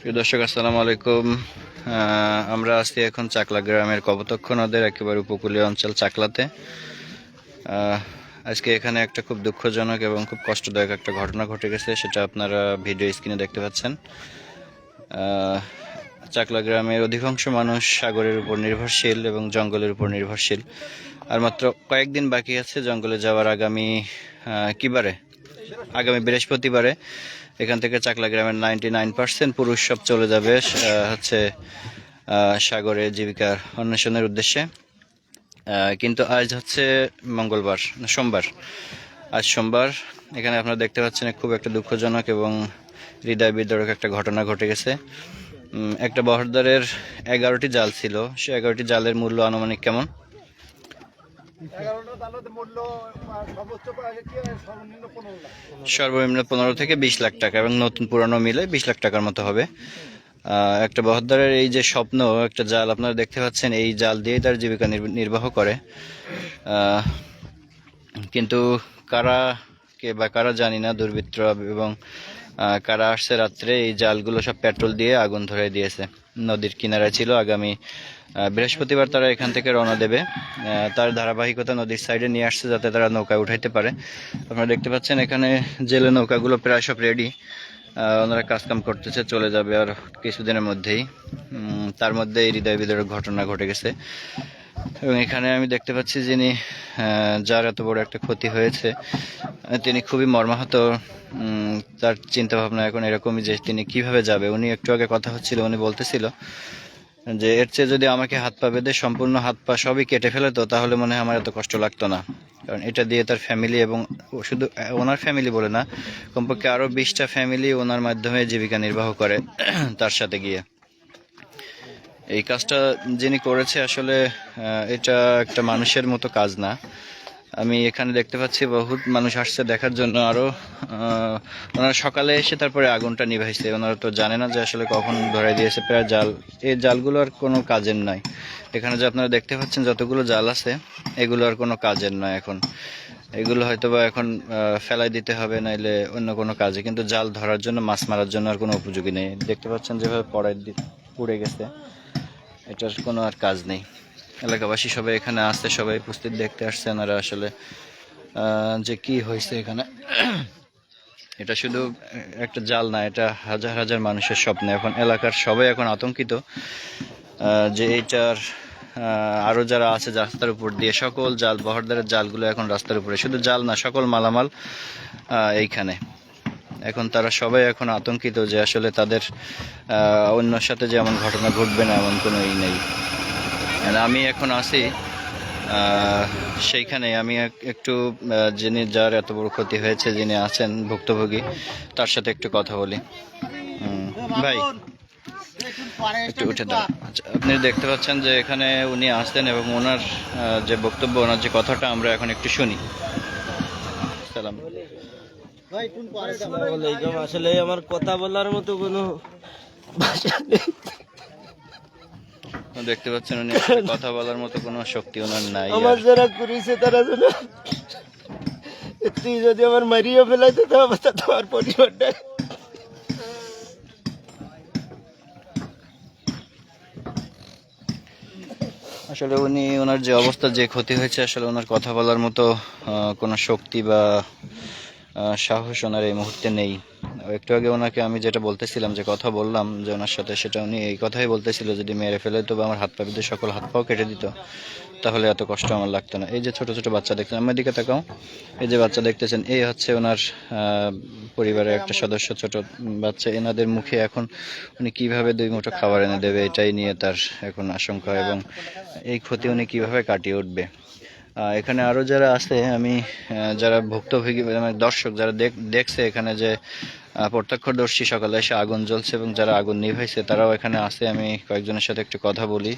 প্রিয় দর্শক, আসসালামু আলাইকুম। আমরা আছি এখন চাকলা গ্রামের কপতক্ষ নদের, একেবারে উপকূলীয় অঞ্চল চাকলাতে। আজকে এখানে একটা খুব দুঃখজনক এবং খুব কষ্টদায়ক একটা ঘটনা ঘটে গেছে, সেটা আপনারা ভিডিও স্ক্রিনে দেখতে পাচ্ছেন। চাকলা গ্রামের অধিকাংশ মানুষ সাগরের উপর নির্ভরশীল এবং জঙ্গলের উপর নির্ভরশীল। আর মাত্র কয়েকদিন বাকি আছে জঙ্গলে যাওয়ার আগামী কিবারে আগামী বৃহস্পতিবারে। এখান থেকে চাকলা গ্রামের নাইনটি নাইন পার্সেন্ট পুরুষ সব চলে যাবে হচ্ছে সাগরে জীবিকার অন্বেষণের উদ্দেশ্যে। কিন্তু আজ হচ্ছে মঙ্গলবার সোমবার। আজ সোমবার, এখানে আপনারা দেখতে পাচ্ছেন খুব একটা দুঃখজনক এবং হৃদয় বিদারক একটা ঘটনা ঘটে গেছে। একটা বহরদারের এগারোটি জাল ছিল, সে এগারোটি জালের মূল্য আনুমানিক কেমন এগারোটা তালাতে মূল্য আহ, সর্বোচ্চ পাওয়া গেছে সর্বনিম্ন পনেরো থেকে বিশ লাখ টাকা এবং নতুন পুরানো মিলে বিশ লাখ টাকার মতো হবে। একটা বহদ্দারের এই যে স্বপ্ন, একটা জাল আপনারা দেখতে পাচ্ছেন, এই জাল দিয়েই তার জীবিকা নির্ব- নির্বাহ করে। কিন্তু কারা কে বা কারা জানি না দুর্বৃত্ত এবং কারা আসছে রাত্রে, এই জালগুলো সব পেট্রোল দিয়ে আগুন ধরে দিয়েছে। নদীর কিনারায় ছিল। আগামী বৃহস্পতিবার তারা এখান থেকে রওনা দেবে। তার ধারাবাহিকতা নদীর সাইডে নিয়ে আসছে যাতে তারা নৌকা উঠাইতে পারে। আপনারা দেখতে পাচ্ছেন এখানে জেলে নৌকাগুলো প্রায় সব রেডি ওনারা কাজকাম করতেছে, চলে যাবে আর কিছুদিনের মধ্যেই। তার মধ্যে এই হৃদয় বিদয়ের ঘটনা ঘটে গেছে। এবং এখানে আমি দেখতে পাচ্ছি যিনি যার এত বড় একটা ক্ষতি হয়েছে। তিনি খুবই মর্মাহত। তার চিন্তা ভাবনা এখন এরকমই যে তিনি কীভাবে যাবে। উনি একটু আগে কথা হচ্ছিল, উনি বলতেছিল যে, এর চেয়ে যদি আমাকে হাত পা বেঁধে সম্পূর্ণ হাত পা সবই কেটে ফেলে তো, তাহলে মনে হয় আমার এত কষ্ট লাগতো না। কারণ এটা দিয়ে তার ফ্যামিলি এবং শুধু ওনার ফ্যামিলি বলে না, কমপক্ষে আরও বিশটা ফ্যামিলি ওনার মাধ্যমে জীবিকা নির্বাহ করে তার সাথে গিয়ে। এই কাজটা যিনি করেছে আসলে এটা একটা মানুষের মতো কাজ না। আমি এখানে দেখতে পাচ্ছি বহুত মানুষ আসছে দেখার জন্য আরও আহ, ওনারা সকালে এসে তারপরে আগুনটা নিভাইছে। ওনারা তো জানে না যে আসলে কখন ধরাই দিয়েছে। প্রায় জাল এই জালগুলো আর কোনো কাজের নয় এখানে যে আপনারা দেখতে পাচ্ছেন যতগুলো জাল আছে এগুলো আর কোনো কাজের নয় এখন। এগুলো হয়তো বা এখন ফেলাই দিতে হবে নাইলে অন্য কোনো কাজে। কিন্তু জাল ধরার জন্য মাছ মারার জন্য আর কোনো উপযোগী নেই। দেখতে পাচ্ছেন যেভাবে পড়াই দি- পুড়ে গেছে। এটার কোনো আর কাজ নেই। এলাকাবাসী সবাই এখানে আসছে, সবাই উপস্থিত দেখতে আসছে ওনারা আসলে যে কি হয়েছে এখানে। এটা শুধু একটা জাল না, এটা হাজার হাজার মানুষের স্বপ্ন। এখন এলাকার সবাই এখন আতঙ্কিত যে এইটার আরও যারা আছে রাস্তার উপর দিয়ে, সকল জাল বহরদারের জালগুলো এখন রাস্তার উপরে। শুধু জাল না, সকল মালামাল এইখানে। এখন তারা সবাই এখন আতঙ্কিত যে আসলে তাদের অন্যর সাথে যে এমন ঘটনা ঘটবে না এমন কোনো ই নেই। আমি এখন আহ, সেইখানে। আমি এক- একটু যিনি যার এত বড় ক্ষতি হয়েছে যিনি আছেন ভুক্তভোগী তার সাথে একটু কথা বলি। ভাই একটু উঠে দাঁড়ান। আচ্ছা আপনি দেখতে পাচ্ছেন যে এখানে উনি আসতেন এবং ওনার যে বক্তব্য ওনার যে কথাটা আমরা এখন একটু শুনি। সালাম। আসলে আমার কথা বলার মতো কোনো ভাষা নেই। দেখতে পাচ্ছেন উনি কথা বলার মতো কোনো শক্তি ওনার নাই আমার যারা করেছে তারা যেন তুই যদি আমার মারিয়ে ফেলাইতে তো অবস্থা তোমার পরিবারটা আসলে উনি ওনার যে অবস্থা যে ক্ষতি হয়েছে আসলে ওনার কথা বলার মতো আহ, কোনো শক্তি বা সাহস ওনার এই মুহূর্তে নেই। একটু আগে ওনাকে আমি যেটা বলতেছিলাম, যে কথা বললাম, যে ওনার সাথে সেটা উনি এই কথাই বলতেছিল, যদি মেরে ফেলে তো আমার হাত পা বেঁধে সকল হাত পাও কেটে দিত। তাহলে এত কষ্ট আমার লাগতো না। এই যে ছোট ছোট বাচ্চা দেখছেন, আমার দিকে তাকাও। এই যে বাচ্চা দেখতেছেন, এই হচ্ছে ওনার পরিবারের একটা সদস্য, ছোট বাচ্চা। এনাদের মুখে এখন উনি কীভাবে দুই মুঠো খাবার এনে দেবে, এটাই নিয়ে তার এখন আশঙ্কা এবং এই ক্ষতি উনি কীভাবে কাটিয়ে উঠবে? এখানে আরও যারা আছে, আমি যারা ভুক্তভোগী মানে দর্শক, যারা দেখ- দেখছে এখানে যে প্রত্যক্ষদর্শী সকালে এসে আগুন জ্বলছে এবং যারা আগুন নিভাইছে, তারাও এখানে আছে। আমি কয়েকজনের সাথে একটু কথা বলি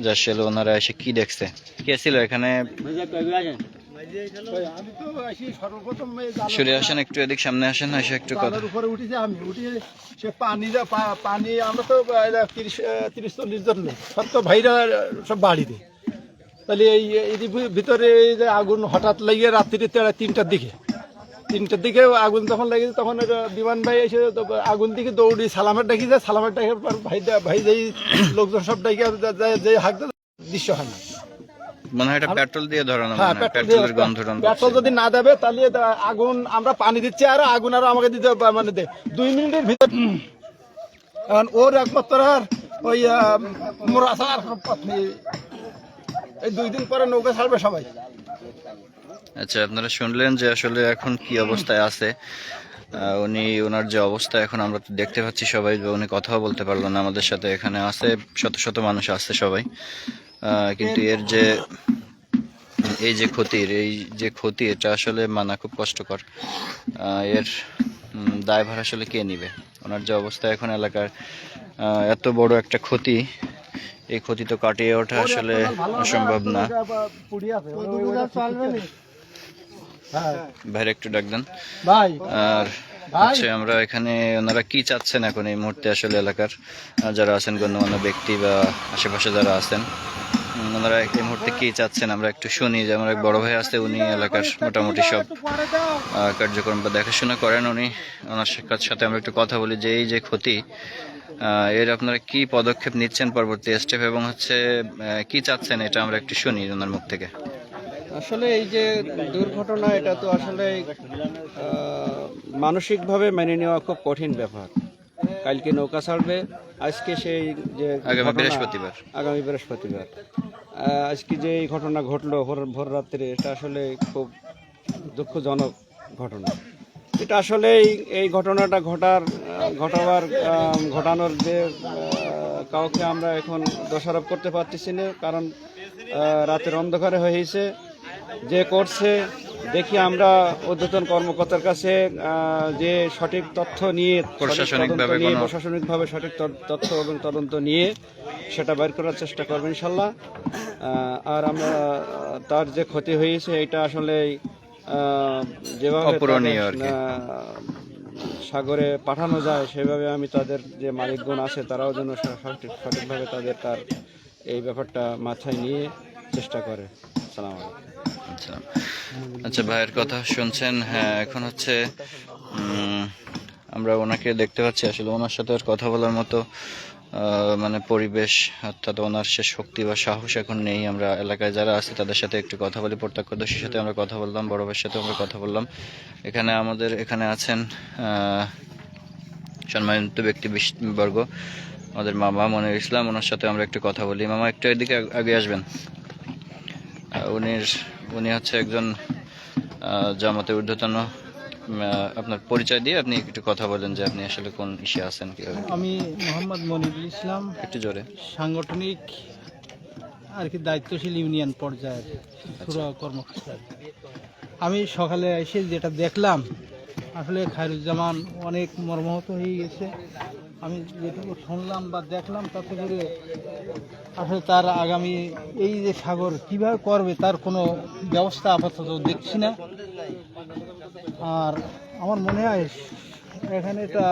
যে আসলে ওনারা এসে কি দেখছে। কে ছিল এখানে? একটু এদিক সামনে আসেন, এসে একটু কথা আমরা তো তিরিশ চল্লিশ জন নেই। সব তো ভাইরা, সব বাড়িতে। তাহলে এই এই ভিতরে এই যে আগুন হঠাৎ লাগিয়ে রাত্রি তেরা তিনটার দিকে। তিনটার দিকে আগুন যখন লেগেছে তখন বিমান ভাই এসে আগুন দিকে দৌড়ি সালামের ডাকি যায় সালামের ডাকার পর ভাই ভাই যেই লোকজন সব ডাকি যে হাঁক দৃশ্য হয় না। মনে হয় এটা পেট্রোল দিয়ে ধরানো হ্যাঁ পেট্রোল দিয়ে- পেট্রোলের গন্ধ পেট্রোল যদি না দেবে তাহলে আগুন আমরা পানি দিচ্ছি আর আগুন আর আমাকে দিতে মানে দে দুই মিনিটের ভিতর ওর একমাত্র আর ওই পথ এই দুই দিন পরে সবাই। আচ্ছা আপনারা শুনলেন যে আসলে এখন কি অবস্থায় আছে। উনি ওনার যে অবস্থা এখন আমরা দেখতে পাচ্ছি সবাই উনি কথাও বলতে পারল না আমাদের সাথে। এখানে আছে, শত শত মানুষ আছে সবাই। কিন্তু এর যে, এই যে ক্ষতির, এই যে ক্ষতি, এটা আসলে মানা খুব কষ্টকর। এর দায়ভার আসলে কে নিবে? ওনার যে অবস্থা এখন এলাকার এত বড় একটা ক্ষতি এই ক্ষতি তো কাটিয়ে ওঠা আসলে অসম্ভব না। হ্যাঁ। ভাইরে একটু ডাক দেন। আর হচ্ছে আমরা এখানে ওনারা কি চাচ্ছেন এখন এই মুহূর্তে আসলে এলাকার? যারা আছেন গণ্যমান্য ব্যক্তি বা আশেপাশে যারা আছেন ওনারা এই মুহূর্তে কি চাচ্ছেন? আমরা একটু শুনি যে আমার এক বড় ভাই আছে উনি এলাকার মোটামুটি সব কার্যক্রম বা দেখাশোনা করেন উনি। ওনার সাথে- সাথে আমরা একটু কথা বলি যে এই যে ক্ষতি এর আপনারা কি পদক্ষেপ নিচ্ছেন পরবর্তী স্টেপ এবং হচ্ছে কি চাচ্ছেন এটা আমরা একটু শুনি ওনার মুখ থেকে? আসলে এই যে দুর্ঘটনা এটা তো আসলে মানসিকভাবে মেনে নেওয়া খুব কঠিন ব্যাপার। কালকে নৌকা ছাড়বে আজকে সেই যে আগামী বৃহস্পতিবার। আগামী বৃহস্পতিবার। আজকে যে এই ঘটনা ঘটলো ভোর ভোর রাত্রে এটা আসলে খুব দুঃখজনক ঘটনা। এটা আসলে এই- ঘটনাটা ঘটার ঘটাবার ঘটানোর যে কাউকে আমরা এখন দোষারোপ করতে পারতেছি না কারণ রাতের অন্ধকারে হয়েছে যে করছে দেখি আমরা অধ্যতন কর্মকর্তার কাছে যে সঠিক তথ্য নিয়ে সঠিক প্রশাসনিকভাবে নিয়ে, প্রশাসনিকভাবে সঠিক তথ্য- এবং তদন্ত নিয়ে সেটা বের করার চেষ্টা করব ইনশাল্লাহ। আর আমরা তার যে ক্ষতি হয়েছে এটা আসলে যেভাবে সাগরে পাঠানো যায় সেভাবে আমি তাদের যে মালিকগণ আছে তারাও যেন সঠিক সঠিকভাবে তাদের তার এই ব্যাপারটা মাথায় নিয়ে চেষ্টা করে। সালাম আচ্ছা। আচ্ছা ভাইয়ের কথা শুনছেন। হ্যাঁ এখন হচ্ছে আমরা ওনাকে দেখতে পাচ্ছি। আসলে ওনার সাথে আর কথা বলার মতো মানে পরিবেশ, অর্থাৎ ওনার সে শক্তি বা সাহস এখন নেই। আমরা এলাকায় যারা আছে, তাদের সাথে একটু কথা বলি, প্রত্যক্ষদর্শীর সাথে আমরা কথা বললাম, বড় ভাইয়ের সাথে আমরা কথা বললাম। এখানে আমাদের, এখানে আছেন সম্মানিত ব্যক্তিবর্গ আমাদের মামা মনির ইসলাম, ওনার সাথে আমরা একটু কথা বলি। মামা, একটু এদিকে আগে আসবেন। উনির, উনি হচ্ছে একজন জামাতে ঊর্ধ্বতন আপনার পরিচয় দিয়ে আপনি একটু কথা বলেন যে আপনি আসলে কোন ইসে আছেন আমি মোহাম্মদ মনিরুল ইসলাম একটু জোরে। সাংগঠনিক আর কি দায়িত্বশীল ইউনিয়ন পর্যায়ের পুরো কর্মকর্তা। আমি সকালে এসে যেটা দেখলাম আসলে খায়রুজ্জামান অনেক মর্মাহত হয়ে গেছে। আমি যেটুকু শুনলাম বা দেখলাম তাতে করে আসলে তার আগামী এই যে সাগর কীভাবে করবে তার কোনো ব্যবস্থা আপাতত দেখছি না। আর আমার মনে হয় এখানে এটা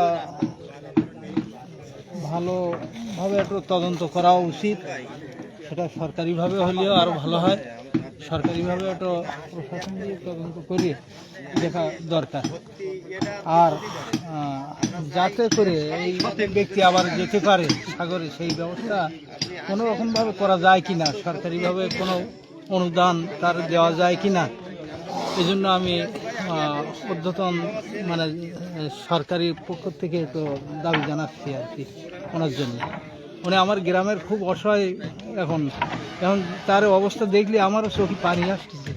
ভালোভাবে একটু তদন্ত করা উচিত। সেটা সরকারিভাবে হলেও আরও ভালো হয়। সরকারিভাবে একটু প্রশাসন দিয়ে তদন্ত করে দেখা দরকার। আর যাতে করে এই ব্যক্তি আবার যেতে পারে সাগরে, সেই ব্যবস্থা কোনো রকমভাবে করা যায় কি না সরকারিভাবে কোনো অনুদান তার দেওয়া যায় কি না এই জন্য আমি ঊর্ধ্বতন মানে সরকারি পক্ষ থেকে একটু দাবি জানাচ্ছি আর কি ওনার জন্য। উনি আমার গ্রামের খুব অসহায় এখন। এখন তার অবস্থা দেখলে আমারও চোখে পানি আসতেছে।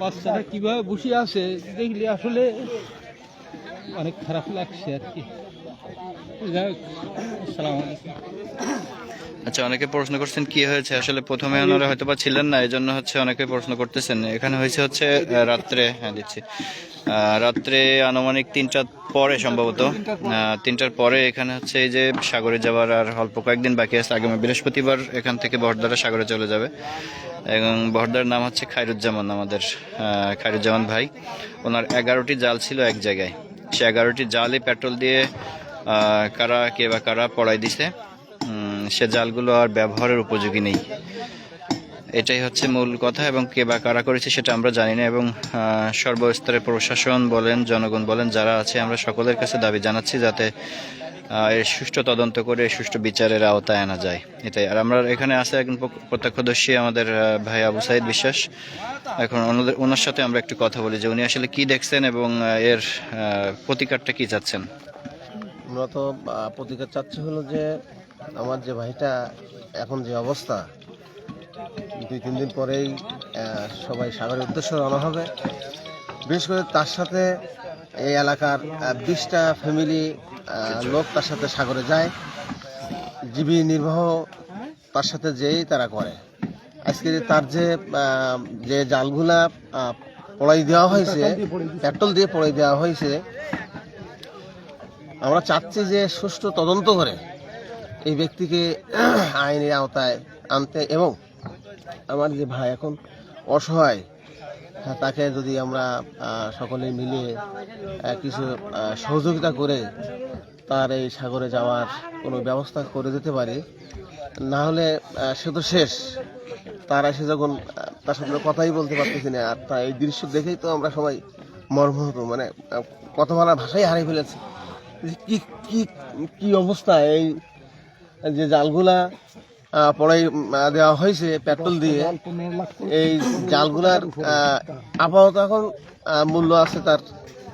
বাচ্চাটা কীভাবে বসে আছে দেখলে আসলে অনেক খারাপ লাগছে আর কি। যাই হোক, আসসালামু আলাইকুম। আচ্ছা অনেকে প্রশ্ন করছেন কি হয়েছে? আসলে প্রথমে ওনারা হয়তো বা ছিলেন না এই জন্য হচ্ছে অনেকে প্রশ্ন করতেছেন। এখানে হয়েছে হচ্ছে রাত্রে হ্যাঁ দিচ্ছি। রাত্রে আনুমানিক তিনটার পরে সম্ভবত তিনটার পরে এখানে হচ্ছে এই যে সাগরে যাওয়ার আর অল্প কয়েকদিন বাকি আছে, আগামী বৃহস্পতিবার এখান থেকে বহরদারা সাগরে চলে যাবে। এবং বহরদার নাম হচ্ছে খায়রুজ্জামান আমাদের খায়রুজ্জামান ভাই। ওনার এগারোটি জাল ছিল এক জায়গায়। সে এগারোটি জালে পেট্রোল দিয়ে কারা কে বা কারা পড়াই দিছে। সে জালগুলো আর ব্যবহারের উপযোগী নেই। এটাই হচ্ছে মূল কথা এবং কে বা কারা করেছে সেটা আমরা জানি না এবং আহ, সর্বস্তরের প্রশাসন বলেন জনগণ বলেন যারা আছে আমরা সকলের কাছে দাবি জানাচ্ছি যাতে এর সুষ্ঠু তদন্ত করে সুষ্ঠু বিচারের আওতায় আনা যায়। এটাই। আর আমরা এখানে আছে একজন প্রত্যক্ষদর্শী আমাদের ভাই আবু সাইদ বিশ্বাস। এখন ওনাদের ওনার সাথে আমরা একটু কথা বলি যে উনি আসলে কি দেখছেন এবং এর প্রতিকারটা কি চাচ্ছেন? আমরা তো প্রতিকার চাচ্ছি হলো যে আমার যে ভাইটা, এখন যে অবস্থা, দুই, তিন দিন পরেই সবাই সাগরের উদ্দেশ্যে রওনা হবে। বিশেষ করে তার সাথে এই এলাকার বিশটা ফ্যামিলি লোক তার সাথে সাগরে যায়। জীবী নির্বাহ তার সাথে যেই তারা করে। আজকে তার যে যে জালগুলা পড়াই দেওয়া হয়েছে, পেট্রোল দিয়ে পড়াই দেওয়া হয়েছে, আমরা চাচ্ছি যে সুষ্ঠু তদন্ত করে এই ব্যক্তিকে আইনের আওতায় আনতে এবং আমার যে ভাই এখন অসহায় হ্যাঁ, তাকে যদি আমরা সকলে মিলে কিছু সহযোগিতা করে তার এই সাগরে যাওয়ার কোনো ব্যবস্থা করে দিতে পারি না হলে সে তো শেষ। তারা এসে যখন তার সাথে কথাই বলতে পারতেছি না আর তা এই দৃশ্য দেখেই তো আমরা সবাই মর্মাহত মানে কথা বলার ভাষাই হারিয়ে ফেলেছি। যে কি কি কি অবস্থা এই যে জালগুলা পড়াই দেওয়া হয়েছে পেট্রোল দিয়ে এই জালগুলার আপাতত এখন মূল্য আছে তার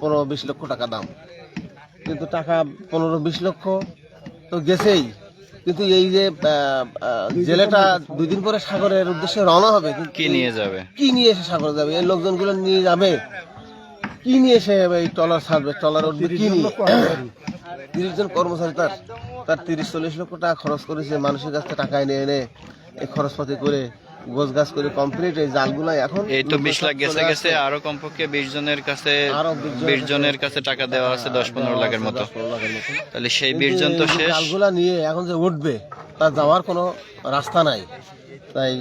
পনেরো বিশ লক্ষ টাকা দাম। কিন্তু টাকা পনেরো বিশ লক্ষ তো গেছেই। কিন্তু এই যে জেলেটা দুই দিন পরে সাগরের উদ্দেশ্যে রওনা হবে কি নিয়ে যাবে? কি নিয়ে এসে সাগরে যাবে? এই লোকজনগুলো নিয়ে যাবে? কি নিয়ে এসে এই ট্রলার ছাড়বে? ট্রলার উঠবে কি নিয়ে? তিরিশ জন কর্মচারী তার। তার তিরিশ চল্লিশ লক্ষ টাকা খরচ করেছে মানুষের কাছ থেকে টাকা এনে এনে এই খরচপাতি করে গোছ গাছ করে কমপ্লিট এই জালগুলাই এখন এই তো বিশ লাখ গেছে গেছে আরও কমপক্ষে বিশ জনের কাছে বিশ জনের কাছে টাকা দেওয়া আছে দশ পনেরো লাখের মতো। তাহলে সেই বিশ জন তো শেষ। জালগুলা নিয়ে এখন যে উঠবে তার যাওয়ার কোনো রাস্তা নাই। তাই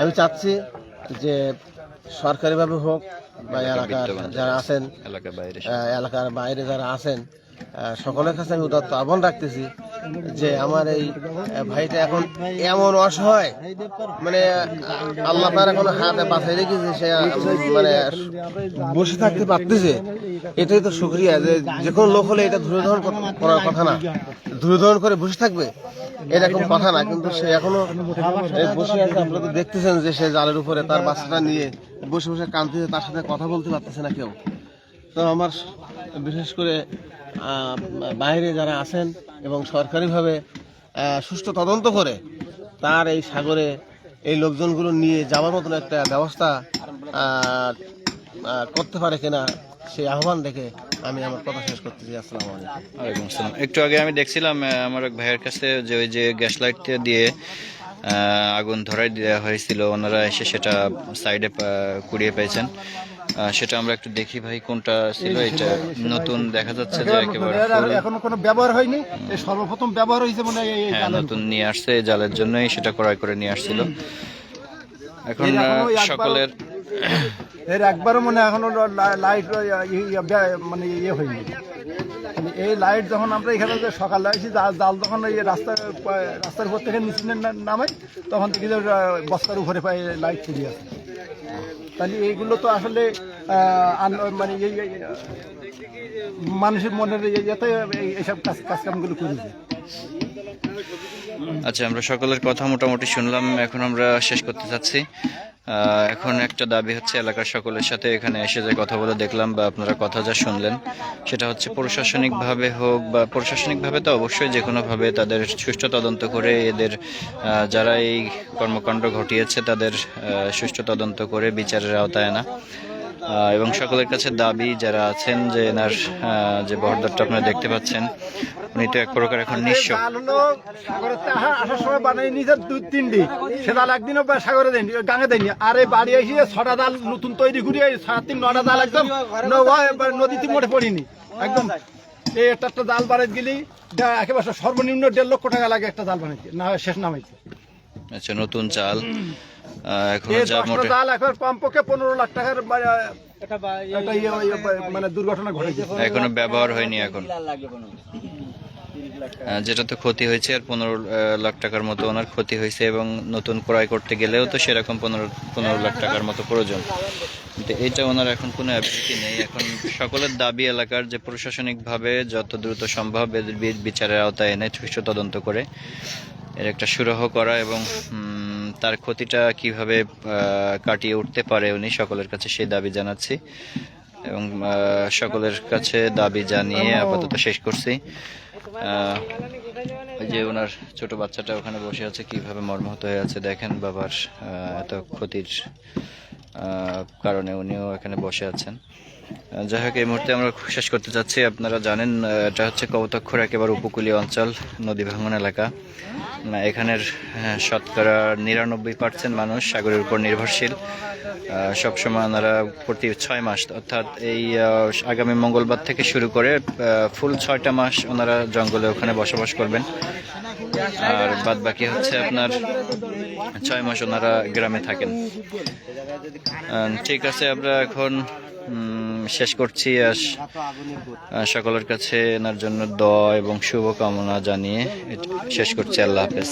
আমি চাচ্ছি যে সরকারিভাবে হোক বা এলাকার যারা আছেন এলাকার বাইরে যারা আছেন সকলের কাছে আমি উদাত্ত আহ্বান রাখতেছি যে আমার এই ভাইটা এখন এমন অসহায় মানে আল্লাহ তার এখন হাতে বাঁচাই রেখেছে, সে মানে বসে থাকতে পারতেছে। এটাই তো শুক্রিয়া যে যে কোনো লোক হলে এটা ধরে ধারণ করার কথা না। ধরে ধারণ করে বসে থাকবে, এরকম কথা না। কিন্তু সে এখনও বসে আছে, আপনারা দেখতেছেন যে সে জালের উপরে তার বাচ্চাটা নিয়ে বসে বসে কাঁদতেছে, তার সাথে কথা বলতে পারতেছে না কেউ। তো আমার বিশেষ করে বাইরে যারা আছেন এবং সরকারিভাবে সুষ্ঠু তদন্ত করে তার এই সাগরে এই লোকজনগুলো নিয়ে যাওয়ার মতন একটা ব্যবস্থা করতে পারে কিনা সেই আহ্বান দেখে আমি আমার কথা শেষ করতেছি আসসালামু আলাইকুম। আসসালাম। একটু আগে আমি দেখছিলাম আমার এক ভাইয়ের কাছে যে ওই যে গ্যাস লাইটটা দিয়ে আগুন ধরাই দেওয়া হয়েছিল, ওনারা এসে সেটা সাইডে কুড়িয়ে পেয়েছেন। সেটা আমরা একটু দেখি ভাই কোনটা ছিল। এটা নতুন দেখা যাচ্ছে যে একেবারে। এখনও কোনো ব্যবহার হয়নি এই সর্বপ্রথম ব্যবহার হয়েছে মনে হয় নতুন নিয়ে আসছে জালের জন্যই সেটা ক্রয় করে নিয়ে আসছিল। এখন সকলের এর একবারও মনে হয় এখনও লাইট মানে ইয়ে হয়নি। এই লাইট যখন আমরা এখানে যে সকালে আসি, জাল জাল যখন এই রাস্তার রাস্তার উপর থেকে নিচে নামাই, তখন থেকে যে বস্তার উপরে পায়ে লাইট ছড়ি আছে। তাহলে এইগুলো তো আসলে মানে এই মানুষের মনের ইয়েতে এই- এইসব কাজ কাজকামগুলো করেছে। আচ্ছা আমরা সকলের কথা মোটামুটি শুনলাম এখন আমরা শেষ করতে চাচ্ছি। এখন একটা দাবি হচ্ছে এলাকার সকলের সাথে এখানে এসে যে কথা বলে দেখলাম বা আপনারা কথা যা শুনলেন সেটা হচ্ছে প্রশাসনিকভাবে হোক বা প্রশাসনিকভাবে তো অবশ্যই যে কোনোভাবে তাদের সুষ্ঠু তদন্ত করে এদের যারা এই কর্মকাণ্ড ঘটিয়েছে তাদের সুষ্ঠু তদন্ত করে বিচারের আওতায় আহ, এবং সকলের কাছে দাবি যারা আছেন যে এনার যে বহরদারটা আপনারা দেখতে পাচ্ছেন, উনি তো এক প্রকার এখন নিঃস্ব। আসার সময় বানিয়ে নিয়েছে দুই তিনটি সে জাল একদিনও সাগরে দেয়নি গাঙে দেয়নি আর এই বাড়ি এসে ছটা জাল নতুন তৈরি এই সাড়ে তিন নটা জাল একদম নদীতে মোটে পড়িনি একদম এই একটা একটা জাল বাড়াই গেলি একেবারে সর্বনিম্ন দেড় লক্ষ টাকা লাগে একটা জাল বানাইতে না শেষ নামাইতে আচ্ছা নতুন চাল। এখন যা মোটে এখন কমপক্ষে পনেরো লাখ টাকার বা- একটা ইয়ে- ইয়ে মানে দুর্ঘটনা ঘটেছে। এখনও ব্যবহার হয়নি এখন। আহ, যেটা তো ক্ষতি হয়েছে আর পনেরো লাখ টাকার মতো ওনার ক্ষতি হয়েছে এবং নতুন ক্রয় করতে গেলেও তো সেরকম পনেরো পনেরো লাখ টাকার মতো প্রয়োজন। কিন্তু এটা ওনার এখন কোনো অ্যাবিলিটি নেই। এখন সকলের দাবি এলাকার যে প্রশাসনিকভাবে যত দ্রুত সম্ভব এদের বিচারের আওতায় এনে সুষ্ঠু তদন্ত করে এর একটা সুরাহ করা এবং তার ক্ষতিটা কীভাবে কাটিয়ে উঠতে পারে উনি সকলের কাছে সেই দাবি জানাচ্ছি। এবং সকলের কাছে দাবি জানিয়ে আপাতত শেষ করছি। যে ওনার ছোট বাচ্চাটা ওখানে বসে আছে কীভাবে মর্মাহত হয়ে আছে দেখেন বাবার এত ক্ষতির কারণে উনিও এখানে বসে আছেন। যাই হোক, এই মুহূর্তে আমরা শেষ করতে চাচ্ছি আপনারা জানেন এটা হচ্ছে কবতক্ষর একেবারে উপকূলীয় অঞ্চল, নদী ভাঙন এলাকা। এখানের শতকরা নিরানব্বই পার্সেন্ট মানুষ সাগরের উপর নির্ভরশীল। সবসময় ওনারা প্রতি ছয় মাস, অর্থাৎ এই আগামী মঙ্গলবার থেকে শুরু করে ফুল ছয়টা মাস ওনারা জঙ্গলে ওখানে বসবাস করবেন। আর বাদ বাকি হচ্ছে আপনার ছয় মাস ওনারা গ্রামে থাকেন। ঠিক আছে, আমরা এখন শেষ করছি আর সকলের কাছে এনার জন্য দোয়া এবং শুভকামনা জানিয়ে শেষ করছি। আল্লাহ হাফেজ।